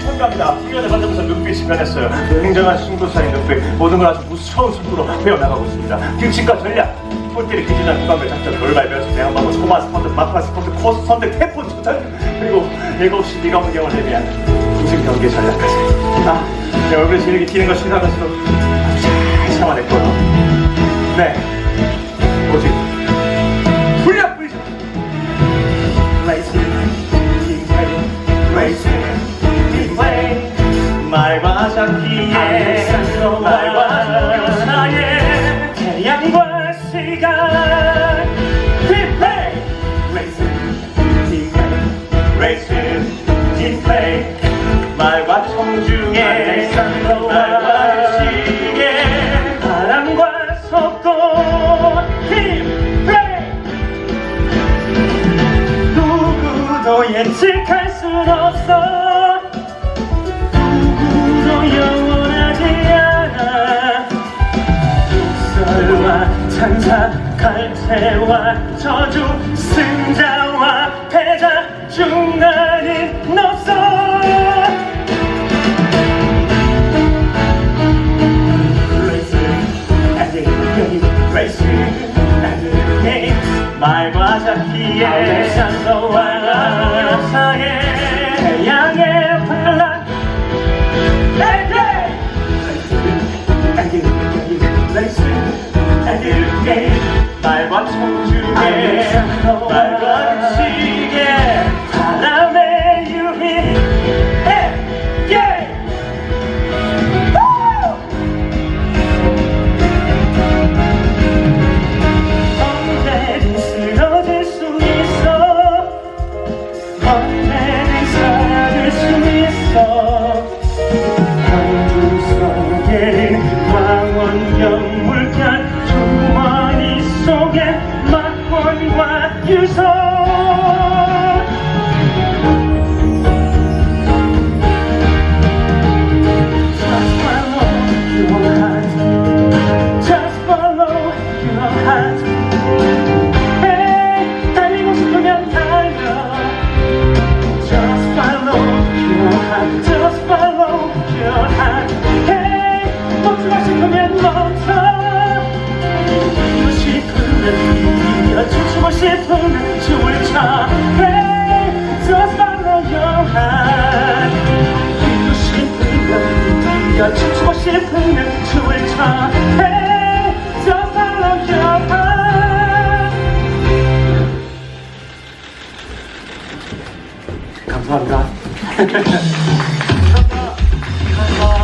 청가합니다. 훈련을 받으면서 눈빛이 변했어요. 굉장한 승부사의 눈빛, 모든 걸 아주 무서운 속도로 배워나가고 있습니다. 규칙과 전략, 폴대를 기준한 구간별 작전, 돌발 변수, 대항방어, 소마 스펀트, 마파 스펀트, 코스 선택, 태풍 조절, 그리고 일곱시 네가 환경을 대비한 우승 경기 전략까지. 아, 내 얼굴에 지력이 튀는 걸 싫어하면서도 아주 잘 참아냈고요. 네, 오직 말과 시계 바람과 속도 팀플레이. 누구도 예측할 순 없어. 누구도 영원하지 않아. 욕설과 찬사 갈채와 저주 승자와 말과 잡기에 산도와 역사에 물결 주머니 속에 막권과 유서 네가 춤추고 을 춰해 Just 감사합니다. 감사합니다.